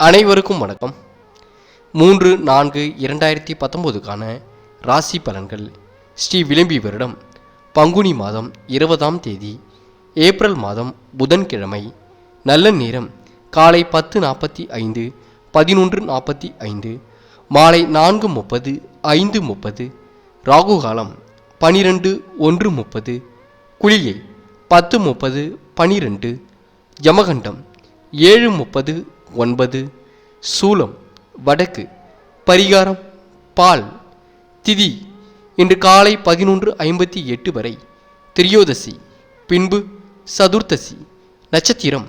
அனைவருக்கும் வணக்கம். மூன்று நான்கு இரண்டாயிரத்தி பத்தொம்போதுக்கான ராசி பலன்கள். ஸ்ரீ விளம்பி வருடம் பங்குனி மாதம் இருபதாம் தேதி ஏப்ரல் மாதம் புதன்கிழமை. நல்ல நேரம் காலை பத்து நாற்பத்தி ஐந்து பதினொன்று நாற்பத்தி ஐந்து மாலை நான்கு முப்பது ஐந்து முப்பது ராகு காலம் பனிரெண்டு ஒன்று முப்பது குளிகை பத்து முப்பது பனிரெண்டு யமகண்டம் ஏழு முப்பது ஒன்பது. சூலம் வடக்கு. பரிகாரம் பால். திதி இன்று காலை பதினொன்று ஐம்பத்தி எட்டு வரை. திரியோதசி பின்பு சதுர்த்தசி. நட்சத்திரம்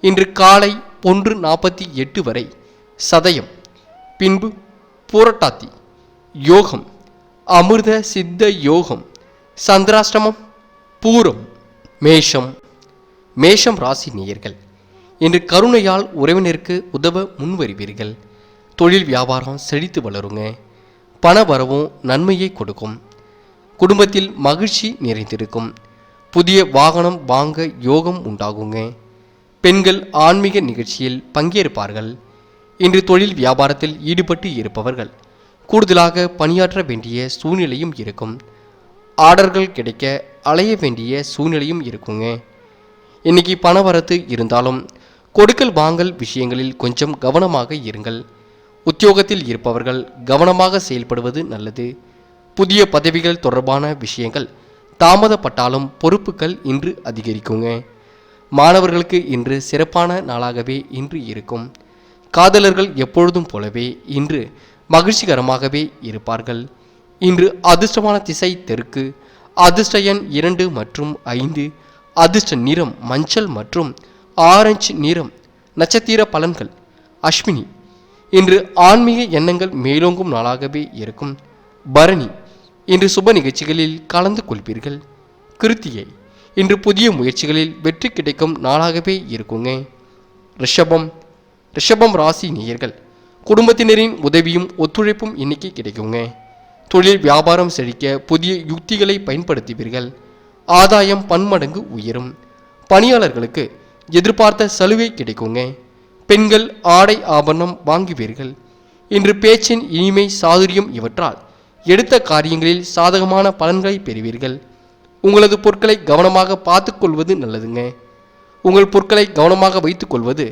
இன்று காலை ஒன்று நாற்பத்தி எட்டு வரை. சதயம் பின்பு பூரட்டாத்தி யோகம் அமிர்த சித்த யோகம். சந்திராஷ்டமம் பூரம் மேஷம். மேஷம் ராசி நேயர்கள் இன்று கருணையால் உறவினருக்கு உதவ முன்வருவீர்கள். தொழில் வியாபாரம் செழித்து வளருங்க. பண வரவும் நன்மையை கொடுக்கும். குடும்பத்தில் மகிழ்ச்சி நிறைந்திருக்கும். புதிய வாகனம் வாங்க யோகம் உண்டாகுங்க. பெண்கள் ஆன்மீக நிகழ்ச்சியில் பங்கேற்பார்கள். இன்று தொழில் வியாபாரத்தில் ஈடுபட்டு இருப்பவர்கள். கூடுதலாக பணியாற்ற வேண்டிய சூழ்நிலையும் இருக்கும். ஆர்டர்கள் கிடைக்க அலைய வேண்டிய சூழ்நிலையும் இருக்குங்க. இன்னைக்கு பணவரத்து இருந்தாலும் கொடுக்கல் வாங்கல் விஷயங்களில் கொஞ்சம் கவனமாக இருங்கள். உத்தியோகத்தில் இருப்பவர்கள் கவனமாக செயல்படுவது நல்லது. புதிய பதவிகள் தொடர்பான விஷயங்கள் தாமதப்பட்டாலும் பொறுப்புகள் இன்று அதிகரிக்குங்க. மாணவர்களுக்கு இன்று சிறப்பான நாளாகவே இன்று இருக்கும். காதலர்கள் எப்பொழுதும் போலவே இன்று மகிழ்ச்சிகரமாகவே இருப்பார்கள். இன்று அதிர்ஷ்டமான திசை தெற்கு அதிர்ஷ்ட எண் இரண்டு மற்றும் ஐந்து அதிர்ஷ்ட நிறம் மஞ்சள் மற்றும் ஆரஞ்சு நிறம் நட்சத்திர பலன்கள். அஸ்வினி இன்று ஆன்மீக எண்ணங்கள் மேலோங்கும் நாளாகவே இருக்கும். பரணி இன்று சுப நிகழ்ச்சிகளில் கலந்து கொள்வீர்கள். கிருத்தியை இன்று புதிய முயற்சிகளில் வெற்றி கிடைக்கும் நாளாகவே இருக்குங்க. ரிஷபம் ரிஷபம் ராசி நேயர்கள் குடும்பத்தினரின் உதவியும் ஒத்துழைப்பும் இன்னைக்கு கிடைக்குங்க. தொழில் வியாபாரம் செழிக்க புதிய யுக்திகளை பயன்படுத்துவீர்கள். ஆதாயம் பன்மடங்கு உயரும். பணியாளர்களுக்கு எதிர்பார்த்த சலுகை கிடைக்குங்க. பெண்கள் ஆடை ஆபரணம் வாங்குவீர்கள். இன்று பேச்சின் இனிமை சாதுரியம் இவற்றால் எடுத்த காரியங்களில் சாதகமான பலன்களை பெறுவீர்கள். உங்களது பொருட்களை கவனமாக பார்த்துக்கொள்வது நல்லதுங்க. உங்கள் பொருட்களை கவனமாக வைத்துக்கொள்வது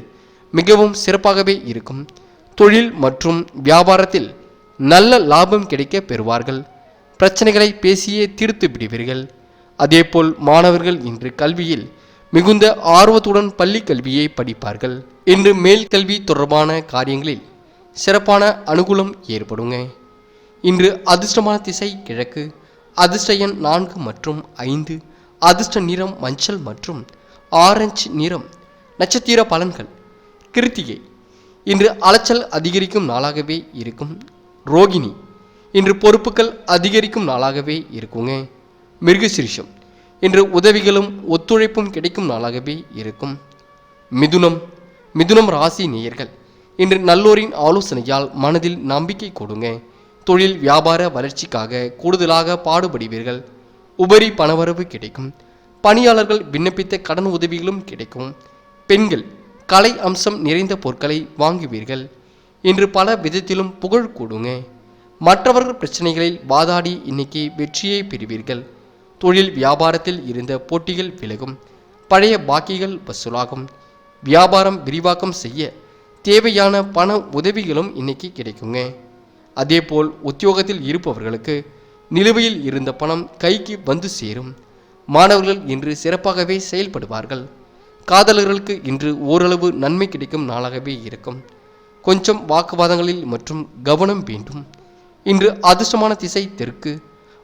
மிகவும் சிறப்பாகவே இருக்கும். தொழில் மற்றும் வியாபாரத்தில் நல்ல லாபம் கிடைக்க பெறுவார்கள். பிரச்சனைகளை பேசியே தீர்த்து விடுவீர்கள். அதேபோல் மாணவர்கள் இன்று கல்வியில் மிகுந்த ஆர்வத்துடன் பள்ளி கல்வியை படிப்பார்கள். இன்று மேல் கல்வி தொடர்பான காரியங்களில் சிறப்பான அனுகூலம் ஏற்படுங்க. இன்று அதிர்ஷ்டமான திசை கிழக்கு அதிர்ஷ்ட எண் நான்கு மற்றும் ஐந்து அதிர்ஷ்ட நிறம் மஞ்சள் மற்றும் ஆரஞ்சு நிறம் நட்சத்திர பலன்கள். கிருத்திகை இன்று அலைச்சல் அதிகரிக்கும் நாளாகவே இருக்கும். ரோகிணி இன்று பொறுப்புகள் அதிகரிக்கும் நாளாகவே இருக்குங்க. மிருகசிரிஷம் இன்று உதவிகளும் ஒத்துழைப்பும் கிடைக்கும் நாளாகவே இருக்கும். மிதுனம் மிதுனம் ராசி நேயர்கள் இன்று நல்லோரின் ஆலோசனையால் மனதில் நம்பிக்கை கொடுங்க. தொழில் வியாபார வளர்ச்சிக்காக கூடுதலாக பாடுபடுவீர்கள். உபரி பணவரவு கிடைக்கும். பணியாளர்கள் விண்ணப்பித்த கடன் உதவிகளும் கிடைக்கும். பெண்கள் கலை அம்சம் நிறைந்த பொருட்களை வாங்குவீர்கள். இன்று பல விதத்திலும் புகழ் கூடுங்க. மற்றவர்கள் பிரச்சனைகளில் வாதாடி இன்னைக்கு வெற்றியை பெறுவீர்கள். தொழில் வியாபாரத்தில் இருந்த போட்டிகள் விலகும். பழைய பாக்கிகள் வசூலாகும். வியாபாரம் விரிவாக்கம் செய்ய தேவையான பண உதவிகளும் இன்னைக்கு கிடைக்குங்க. அதேபோல் உத்தியோகத்தில் இருப்பவர்களுக்கு நிலுவையில் இருந்த பணம் கைக்கு வந்து சேரும். மாணவர்கள் இன்று சிறப்பாகவே செயல்படுவார்கள். காதலர்களுக்கு இன்று ஓரளவு நன்மை கிடைக்கும் நாளாகவே இருக்கும். கொஞ்சம் வாக்குவாதங்களில் மற்றும் கவனம் வேண்டும். இன்று அதிர்ஷ்டமான திசை தெற்கு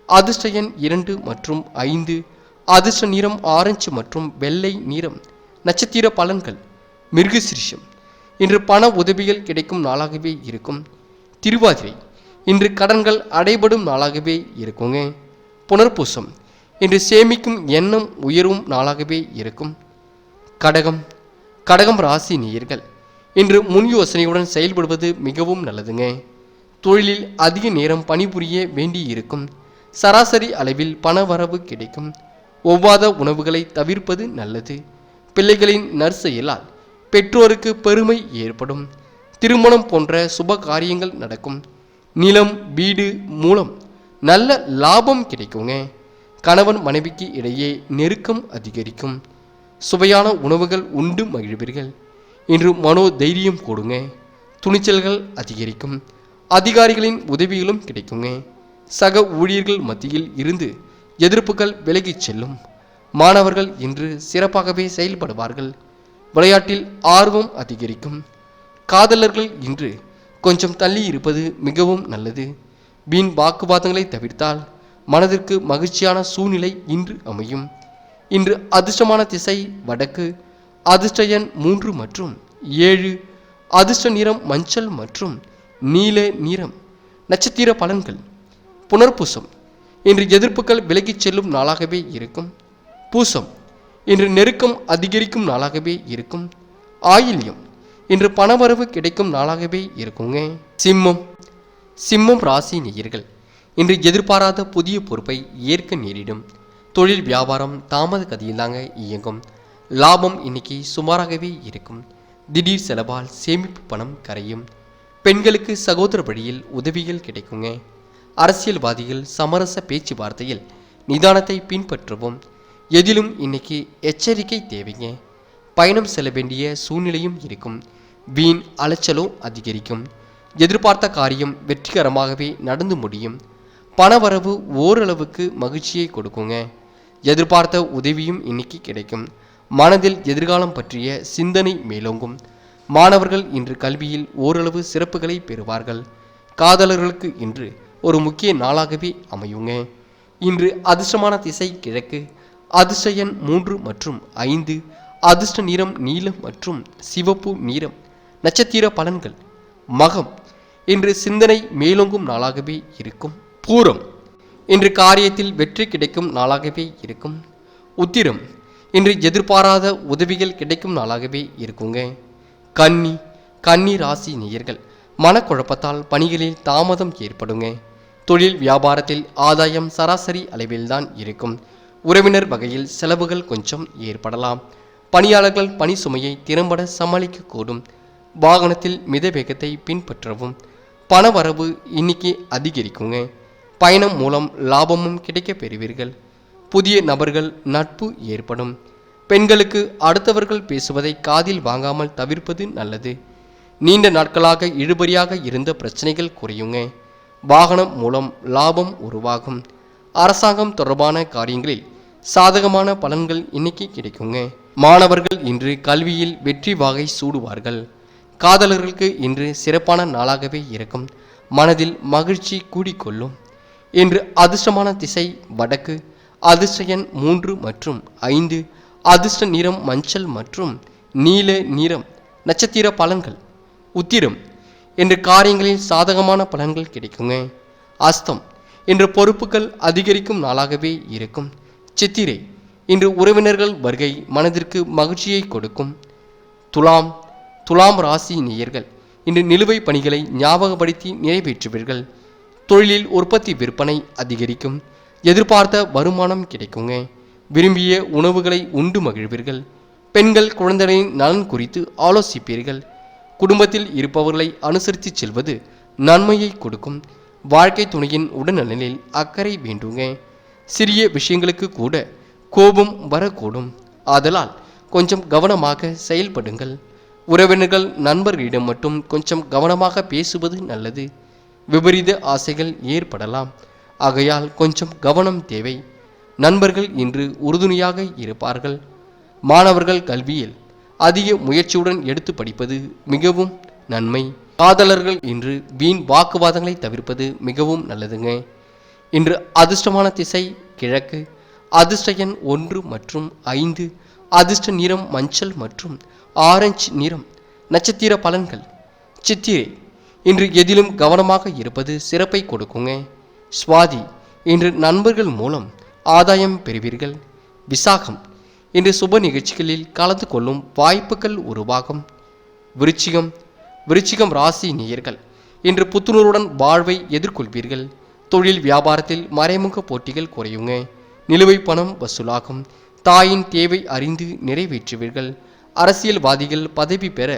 அதிர்ஷ்ட எண் இரண்டு மற்றும் ஐந்து அதிர்ஷ்ட நிறம் ஆரஞ்சு மற்றும் வெள்ளை நிறம் நட்சத்திர பலன்கள் மிருகசிரிஷம் இன்று பண உதவிகள் கிடைக்கும் நாளாகவே இருக்கும். திருவாதிரை இன்று கடன்கள் அடைபடும் நாளாகவே இருக்குங்க. புனர்பூசம் இன்று சேமிக்கும் எண்ணம் உயரும் நாளாகவே இருக்கும். கடகம் கடகம் ராசி நேயர்கள் இன்று முன் யோசனையுடன் செயல்படுவது மிகவும் நல்லதுங்க. தொழிலில் அதிக நேரம் பணிபுரிய வேண்டியிருக்கும். சராசரி அளவில் பணவரவு கிடைக்கும். ஒவ்வாத உணவுகளை தவிர்ப்பது நல்லது. பிள்ளைகளின் நற்செயலால் பெற்றோருக்கு பெருமை ஏற்படும். திருமணம் போன்ற சுப காரியங்கள் நடக்கும். நிலம் வீடு மூலம் நல்ல லாபம் கிடைக்குங்க. கணவன் மனைவிக்கு இடையே நெருக்கம் அதிகரிக்கும். சுவையான உணவுகள் உண்டு மகிழ்வீர்கள். இன்று மனோ தைரியம் கொடுங்க. துணிச்சல்கள் அதிகரிக்கும். அதிகாரிகளின் உதவிகளும் கிடைக்குங்க. சக ஊழியர்கள் மத்தியில் இருந்து எதிர்ப்புகள் விலகிச் செல்லும். மாணவர்கள் இன்று சிறப்பாகவே செயல்படுவார்கள். விளையாட்டில் ஆர்வம் அதிகரிக்கும். காதலர்கள் இன்று கொஞ்சம் தள்ளி இருப்பது மிகவும் நல்லது. வீண் வாக்குவாதங்களை தவிர்த்தால் மனதிற்கு மகிழ்ச்சியான சூழ்நிலை இன்று அமையும். இன்று அதிர்ஷ்டமான திசை வடக்கு அதிர்ஷ்ட எண் மூன்று மற்றும் ஏழு அதிர்ஷ்ட நிறம் மஞ்சள் மற்றும் நீல நிறம். நட்சத்திர பலன்கள் புனர்பூசம். இன்று எதிர்ப்புகள் விலகிச் செல்லும் நாளாகவே இருக்கும். பூசம். இன்று நெருக்கம் அதிகரிக்கும் நாளாகவே இருக்கும். ஆயில்யம். இன்று பணவரவு கிடைக்கும் நாளாகவே இருக்குங்க. சிம்மம். சிம்மம் ராசி நேயர்கள். இன்று எதிர்பாராத புதிய பொறுப்பை ஏற்க நேரிடும். தொழில் வியாபாரம் தாமத கதியில் தாங்க இயங்கும். லாபம் இன்னைக்கு சுமாராகவே இருக்கும். திடீர் செலவால் சேமிப்பு பணம் கரையும். பெண்களுக்கு சகோதர வழியில் உதவிகள் கிடைக்குங்க. அரசியல்வாதிகள் சமரச பேச்சுவார்த்தையில் நிதானத்தை பின்பற்றவும் எதிலும் இன்னைக்கு எச்சரிக்கை தேவைங்க. பயணம் செல்ல வேண்டிய சூழ்நிலையும் இருக்கும். வீண் அலைச்சலும் அதிகரிக்கும். எதிர்பார்த்த காரியம் வெற்றிகரமாகவே நடந்து முடியும். பணவரவு ஓரளவுக்கு மகிழ்ச்சியை கொடுக்குங்க. எதிர்பார்த்த உதவியும் இன்னைக்கு கிடைக்கும். மனதில் எதிர்காலம் பற்றிய சிந்தனை மேலோங்கும். மாணவர்கள் இன்று கல்வியில் ஓரளவு சிறப்புகளை பெறுவார்கள். காதலர்களுக்கு இன்று ஒரு முக்கிய நாளாகவே அமையுங்க. இன்று அதிர்ஷ்டமான திசை கிழக்கு. அதிர்ஷ்ட எண் மூன்று மற்றும் ஐந்து. அதிர்ஷ்ட நிறம் நீலம் மற்றும் சிவப்பு நிறம். நட்சத்திர பலன்கள். மகம். இன்று சிந்தனை மேலோங்கும் நாளாகவே இருக்கும். பூரம். இன்று காரியத்தில் வெற்றி கிடைக்கும் நாளாகவே இருக்கும். உத்திரம். இன்று எதிர்பாராத உதவிகள் கிடைக்கும் நாளாகவே இருக்குங்க. கன்னி. கன்னி ராசி நேயர்கள். மனக்குழப்பத்தால் பணிகளில் தாமதம் ஏற்படுங்க. தொழில் வியாபாரத்தில் ஆதாயம் சராசரி அளவில்தான் இருக்கும். உறவினர் வகையில் செலவுகள் கொஞ்சம் ஏற்படலாம். பணியாளர்கள் பணி சுமையை திறம்பட சமாளிக்கக்கூடும். வாகனத்தில் மித வேகத்தை பின்பற்றவும். பணவரவு இன்னைக்கு அதிகரிக்குங்க. பயணம் மூலம் லாபமும் கிடைக்க பெறுவீர்கள். புதிய நபர்கள் நட்பு ஏற்படும். பெண்களுக்கு அடுத்தவர்கள் பேசுவதை காதில் வாங்காமல் தவிர்ப்பது நல்லது. நீண்ட நாட்களாக இழுபறியாக இருந்த பிரச்சனைகள் குறையுங்க. வாகனம் மூலம் லாபம் உருவாகும். அரசாங்கம் தொடர்பான காரியங்களில் சாதகமான பலன்கள் இன்னைக்கு கிடைக்குங்க. மாணவர்கள் இன்று கல்வியில் வெற்றி வாகை சூடுவார்கள். காதலர்களுக்கு இன்று சிறப்பான நாளாகவே இருக்கும். மனதில் மகிழ்ச்சி கூடிக்கொள்ளும். இன்று அதிர்ஷ்டமான திசை வடக்கு அதிர்ஷ்ட மூன்று மற்றும் ஐந்து அதிர்ஷ்ட நிறம் மஞ்சள் மற்றும் நீல நிறம் நட்சத்திர பலன்கள். உத்திரம் என்று காரியங்களில் சாதகமான பலன்கள் கிடைக்குங்க. அஸ்தம். இன்று பொறுப்புகள் அதிகரிக்கும் நாளாகவே இருக்கும். சித்திரை. இன்று உறவினர்கள் வருகை மனதிற்கு மகிழ்ச்சியை கொடுக்கும். துலாம். துலாம் ராசி நேயர்கள். இன்று நிலுவை பணிகளை ஞாபகப்படுத்தி நிறைவேற்றுவீர்கள். தொழிலில் உற்பத்தி விற்பனை அதிகரிக்கும். எதிர்பார்த்த வருமானம் கிடைக்குங்க. விரும்பிய உணவுகளை உண்டு மகிழ்வீர்கள். பெண்கள் குழந்தைகளின் நலன் குறித்து ஆலோசிப்பீர்கள். குடும்பத்தில் இருப்பவர்களை அனுசரித்து செல்வது நன்மையை கொடுக்கும். வாழ்க்கை துணையின் உடல்நலனில் அக்கறை வேண்டுங்க. சிறிய விஷயங்களுக்கு கூட கோபம் வரக்கூடும். ஆதலால் கொஞ்சம் கவனமாக செயல்படுங்கள். உறவினர்கள் நண்பர்களிடம் மட்டும் கொஞ்சம் கவனமாக பேசுவது நல்லது. விபரீத ஆசைகள் ஏற்படலாம். ஆகையால் கொஞ்சம் கவனம் தேவை. நண்பர்கள் இன்று உறுதுணையாக இருப்பார்கள். மாணவர்கள் கல்வியில் அதிக முயற்சியுடன் எடுத்து படிப்பது மிகவும் நன்மை. காதலர்கள் இன்று வீண் வாக்குவாதங்களை தவிர்ப்பது மிகவும் நல்லதுங்க. இன்று அதிர்ஷ்டமான திசை கிழக்கு. அதிர்ஷ்ட எண் ஒன்று மற்றும் ஐந்து. அதிர்ஷ்ட நிறம் மஞ்சள் மற்றும் ஆரஞ்சு நிறம் நட்சத்திர பலன்கள். சித்திரை. இன்று எதிலும் கவனமாக இருப்பது சிறப்பை கொடுக்குங்க. சுவாதி. இன்று நண்பர்கள் மூலம் ஆதாயம் பெறுவீர்கள். விசாகம். இன்று சுப நிகழ்ச்சிகளில் கலந்து கொள்ளும் வாய்ப்புகள் உருவாகும். விருச்சிகம் விருச்சிகம் ராசி நேயர்கள் இன்று புத்துணர்வுடன் வாழ்வை எதிர்கொள்வீர்கள். தொழில் வியாபாரத்தில் மறைமுக போட்டிகள் குறையுங்க. நிலுவை பணம் வசூலாகும். தாயின் தேவை அறிந்து நிறைவேற்றுவீர்கள். அரசியல்வாதிகள் பதவி பெற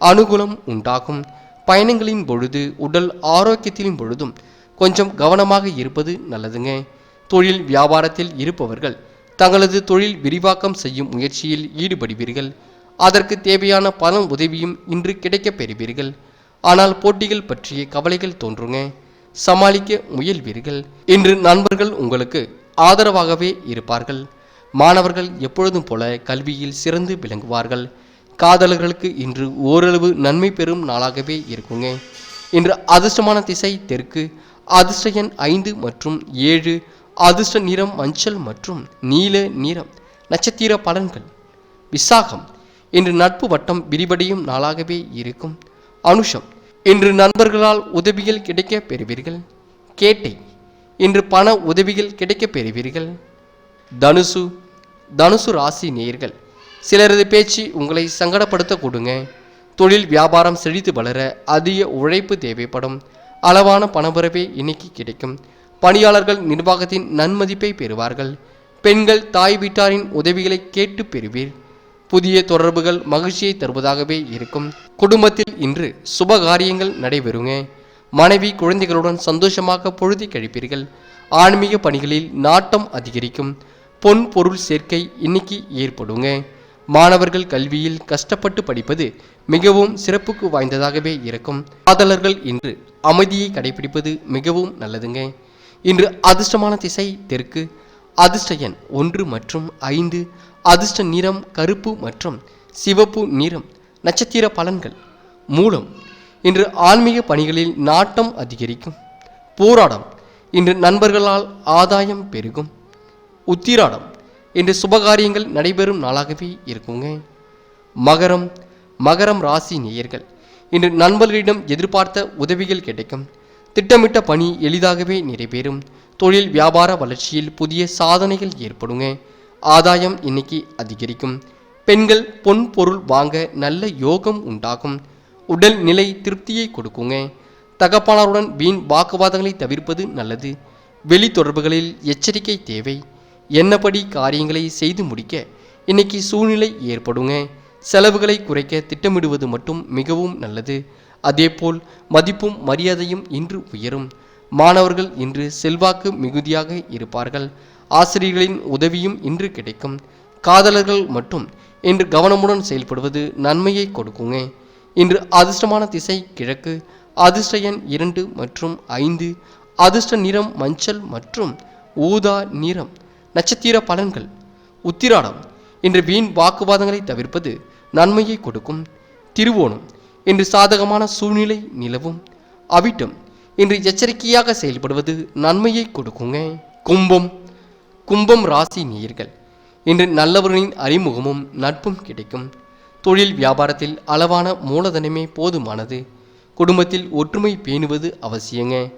அனுகூலம் உண்டாகும். பயணங்களின் பொழுது உடல் ஆரோக்கியத்தின் பொழுதும் கொஞ்சம் கவனமாக இருப்பது நல்லதுங்க. தொழில் வியாபாரத்தில் இருப்பவர்கள் தங்களது தொழில் விரிவாக்கம் செய்யும் முயற்சியில் ஈடுபடுவீர்கள். அதற்கு தேவையான பணம் உதவியும் இன்று கிடைக்கப் பெறுவீர்கள். ஆனால் போட்டிகள் பற்றிய கவலைகள் தோன்றுங்க. சமாளிக்க முயல்வீர்கள். இன்று நண்பர்கள் உங்களுக்கு ஆதரவாகவே இருப்பார்கள். மாணவர்கள் எப்பொழுதும் போல கல்வியில் சிறந்து விளங்குவார்கள். காதலர்களுக்கு இன்று ஓரளவு நன்மை பெறும் நாளாகவே இருக்குங்க. இன்று அதிர்ஷ்டமான திசை தெற்கு அதிர்ஷ்ட எண் ஐந்து மற்றும் ஏழு அதிர்ஷ்ட நிறம் மஞ்சள் மற்றும் நீல நிறம். நட்சத்திர பலன்கள். விசாகம். இன்று நட்பு வட்டம் விரிவடையும் நாளாகவே இருக்கும். அனுஷம். இன்று நண்பர்களால் உதவிகள் கிடைக்கப் பெறுவீர்கள். கேட்டை. இன்று பண உதவிகள் கிடைக்கப் பெறுவீர்கள். தனுசு. தனுசு ராசி நேயர்கள். சிலரது பேச்சு உங்களை சங்கடப்படுத்த கொடுங்க. தொழில் வியாபாரம் செழித்து வளர அதிக உழைப்பு தேவைப்படும். அளவான பணவரவே இன்னைக்கு கிடைக்கும். பணியாளர்கள் நிர்வாகத்தின் நன்மதிப்பை பெறுவார்கள். பெண்கள் தாய் வீட்டாரின் உதவிகளை கேட்டு பெறுவீர். புதிய தொடர்புகள் மகிழ்ச்சியை தருவதாகவே இருக்கும். குடும்பத்தில் இன்று சுப காரியங்கள் நடைபெறுங்க. மனைவி குழந்தைகளுடன் சந்தோஷமாக பொழுதி கழிப்பீர்கள். ஆன்மீக பணிகளில் நாட்டம் அதிகரிக்கும். பொன் பொருள் சேர்க்கை இன்னைக்கு ஏற்படுங்க. மாணவர்கள் கல்வியில் கஷ்டப்பட்டு படிப்பது மிகவும் சிறப்புக்கு வாய்ந்ததாகவே இருக்கும். காதலர்கள் இன்று அமைதியை கடைபிடிப்பது மிகவும் நல்லதுங்க. இன்று அதிர்ஷ்டமான திசை தெற்கு. அதிர்ஷ்ட எண் ஒன்று மற்றும் ஐந்து. அதிர்ஷ்ட நிறம் கருப்பு மற்றும் சிவப்பு நிறம் நட்சத்திர பலன்கள். மூலம் இன்று ஆன்மீக பணிகளில் நாட்டம் அதிகரிக்கும். போராடம் இன்று நண்பர்களால் ஆதாயம் பெருகும். உத்திராடம் இன்று சுபகாரியங்கள் நடைபெறும் நாளாகவே இருக்குங்க. மகரம் மகரம் ராசி நேயர்கள் இன்று நண்பர்களிடம் எதிர்பார்த்த உதவிகள் கிடைக்கும். திட்டமிட்ட பணி எளிதாகவே நிறைவேறும். தொழில் வியாபார வளர்ச்சியில் புதிய சாதனைகள் ஏற்படுங்க. ஆதாயம் இன்னைக்கு அதிகரிக்கும். பெண்கள் பொன் பொருள் வாங்க நல்ல யோகம் உண்டாகும். உடல் நிலை திருப்தியை கொடுக்குங்க. தகப்பாளருடன் வீண் வாக்குவாதங்களை தவிர்ப்பது நல்லது. வெளி தொடர்புகளில் எச்சரிக்கை தேவை. என்னபடி காரியங்களை செய்து முடிக்க இன்னைக்கு சூழ்நிலை ஏற்படுங்க. செலவுகளை குறைக்க திட்டமிடுவது மட்டும் மிகவும் நல்லது. அதேபோல் மதிப்பும் மரியாதையும் இன்று உயரும். மாணவர்கள் இன்று செல்வாக்கு மிகுதியாக இருப்பார்கள். ஆசிரியர்களின் உதவியும் இன்று கிடைக்கும். காதலர்கள் மட்டும் இன்று கவனமுடன் செயல்படுவது நன்மையை கொடுக்குங்க இன்று அதிர்ஷ்டமான திசை கிழக்கு அதிர்ஷ்ட எண் இரண்டு மற்றும் ஐந்து அதிர்ஷ்ட நிறம் மஞ்சள் மற்றும் ஊதா நிறம் நட்சத்திர பலன்கள். உத்திராடம் இன்று வீண் வாக்குவாதங்களை தவிர்ப்பது நன்மையை கொடுக்கும். திருவோணம் இன்று சாதகமான சூழ்நிலை நிலவும். அவிட்டம் இன்று எச்சரிக்கையாக செயல்படுவது நன்மையை கொடுக்குங்க. கும்பம். கும்பம் ராசி நேயர்கள் இன்று நல்லவர்களின் அறிமுகமும் நட்பும் கிடைக்கும். தொழில் வியாபாரத்தில் அளவான மூலதனமே போதுமானது. குடும்பத்தில் ஒற்றுமை பேணுவது அவசியங்க.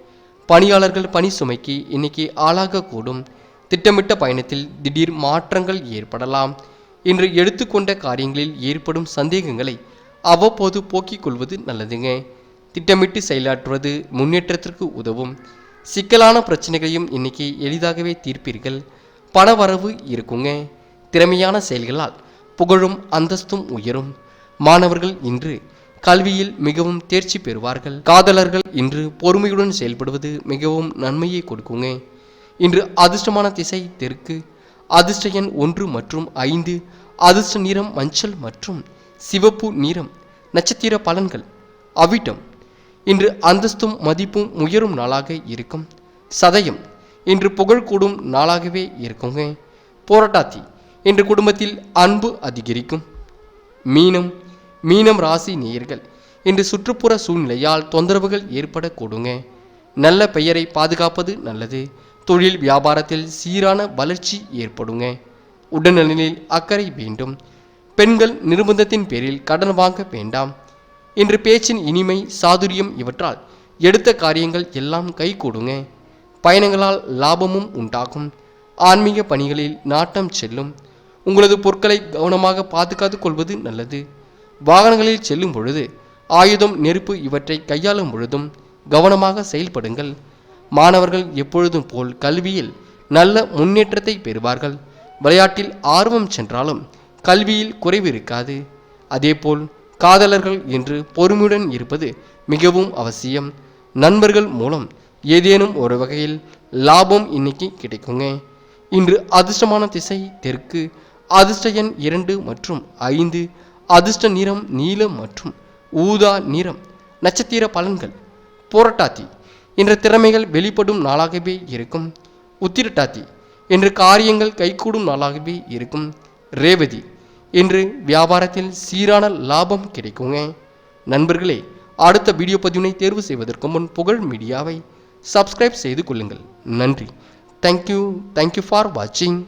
பணியாளர்கள் பணி சுமைக்கு இன்னைக்கு ஆளாகக்கூடும். திட்டமிட்ட பயணத்தில் திடீர் மாற்றங்கள் ஏற்படலாம். இன்று எடுத்துக்கொண்ட காரியங்களில் ஏற்படும் சந்தேகங்களை அவ்வப்போது போக்கிக் கொள்வது நல்லதுங்க. திட்டமிட்டு செயலாற்றுவது முன்னேற்றத்திற்கு உதவும். சிக்கலான பிரச்சனைகளையும் இன்னைக்கு எளிதாகவே தீர்ப்பீர்கள். பணவரவு இருக்குங்க. திறமையான செயல்களால் புகழும் அந்தஸ்தும் உயரும். மாணவர்கள் இன்று கல்வியில் மிகவும் தேர்ச்சி பெறுவார்கள். காதலர்கள் இன்று பொறுமையுடன் செயல்படுவது மிகவும் நன்மையை கொடுக்குங்க. இன்று அதிர்ஷ்டமான திசை தெற்கு. அதிர்ஷ்ட எண் ஒன்று மற்றும் ஐந்து அதிர்ஷ்ட நிறம் மஞ்சள் மற்றும் சிவப்பு நிறம் நட்சத்திர பலன்கள். அவிட்டம் இன்று அந்தஸ்தும் மதிப்பும் உயரும் நாளாக இருக்கும். சதயம் இன்று புகழ் கூடும் நாளாகவே இருக்குங்க. போராட்டாத்தி இன்று குடும்பத்தில் அன்பு அதிகரிக்கும். மீனம் மீனம் ராசி நேயர்கள் இன்று சுற்றுப்புற சூழ்நிலையால் தொந்தரவுகள் ஏற்படக்கூடுங்க. நல்ல பெயரை பாதுகாப்பது நல்லது. தொழில் வியாபாரத்தில் சீரான வளர்ச்சி ஏற்படுங்க. உடல்நலனில் அக்கறை வேண்டும். பெண்கள் நிர்பந்தத்தின் பேரில் கடன் வாங்க வேண்டாம். என்று பேச்சின் இனிமை சாதுரியம் இவற்றால் எடுத்த காரியங்கள் எல்லாம் கைகூடுங்க பயணங்களால் லாபமும் உண்டாகும். ஆன்மீக பணிகளில் நாட்டம் செல்லும். உங்களது பொருட்களை கவனமாக பாதுகாத்து கொள்வது நல்லது. வாகனங்களில் செல்லும் பொழுது ஆயுதம் நெருப்பு இவற்றை கையாளும் பொழுதும் கவனமாக செயல்படுங்கள். மாணவர்கள் எப்பொழுதும் போல் கல்வியில் நல்ல முன்னேற்றத்தை பெறுவார்கள். விளையாட்டில் ஆர்வம் சென்றாலும் கல்வியில் குறைவு இருக்காது. அதேபோல் காதலர்கள் என்று பொறுமையுடன் இருப்பது மிகவும் அவசியம். நண்பர்கள் மூலம் ஏதேனும் ஒரு வகையில் லாபம் இன்னைக்கு கிடைக்குங்க. இன்று அதிர்ஷ்டமான திசை தெற்கு அதிர்ஷ்ட எண் இரண்டு மற்றும் ஐந்து அதிர்ஷ்ட நிறம் நீலம் மற்றும் ஊதா நிறம் நட்சத்திர பலன்கள். புரட்டாதி என்ற திறமைகள் வெளிப்படும் நாளாகவே இருக்கும். உத்திரட்டாத்தி என்று காரியங்கள் கைகூடும் நாளாகவே இருக்கும். ரேவதி என்று வியாபாரத்தில் சீரான லாபம் கிடைக்குங்க. நண்பர்களே அடுத்த வீடியோ பதிவினை தேர்வு செய்வதற்கு முன் புகழ் மீடியாவை சப்ஸ்கிரைப் செய்து கொள்ளுங்கள். நன்றி. தேங்க்யூ தேங்க்யூ ஃபார் வாட்சிங்